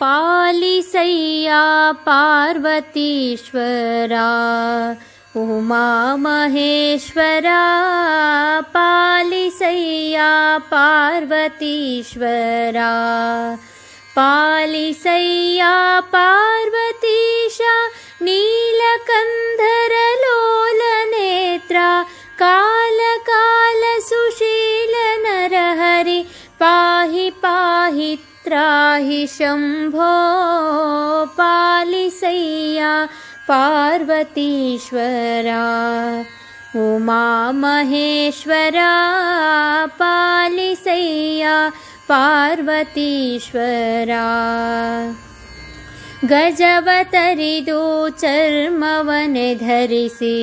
पालिसैया पार्वतीश्वरा। उमा महेश्वरा पालिसैया पार्वतीश्वरा। पालिसैया पार्वतीशा शम्भो पालिसैया पार्वतीश्वरा। उमा महेश्वरा पालिसैया पार्वतीश्वरा। गजवतरिदो चर्मवने धरिसि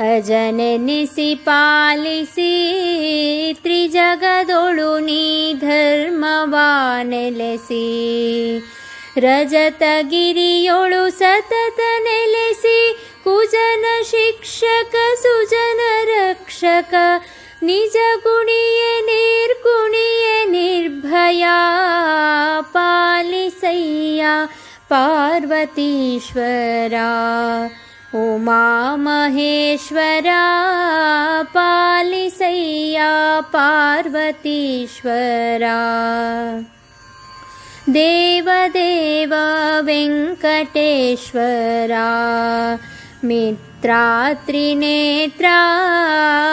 अजननिसि पालिसि धर्मवानेलेसि रजतगिरियोळु सतत नेलेसि कुजन शिक्षक सुजन रक्षक निज गुणिये निर्गुणिये निर्भया पालिसैया पार्वतीश्वरा उमा महेश्वरा पालिसैया पार्वतीश्वरा। देवदेव वेङ्कटेश्वरा मित्रात्रिनेत्रा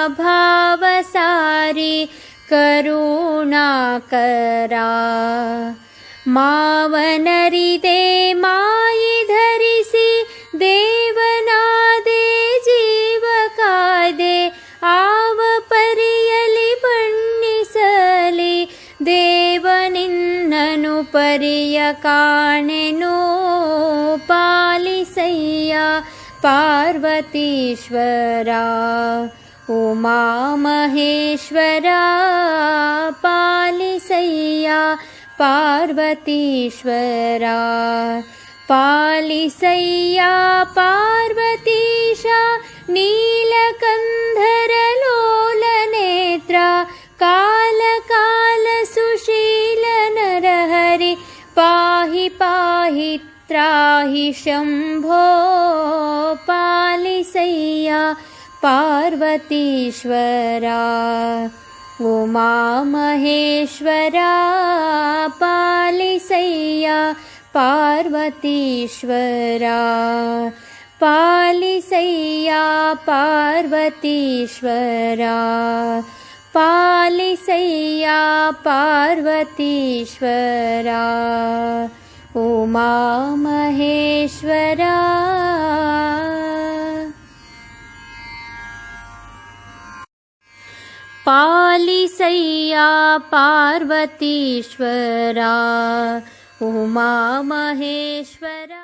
भावसारि करुणाकरा। मावनरिदे मायि पर्यकाणेनो पालिसैया पार्वतीश्वरा। उमामहेश्वरा पालिसय्या पार्वतीश्वरा। पालिसय्या पार्वतीशा नी त्राहि शम्भो पालिसैया पार्वतीश्वरा। उमा महेश्वरा पालिसैया पार्वतीश्वरा। पालिसैया पार्वतीश्वरा। पालिसैया पार्वतीश्वरा उमा महेश्वरा। पालिसैया पार्वतीश्वरा। उमा महेश्वरा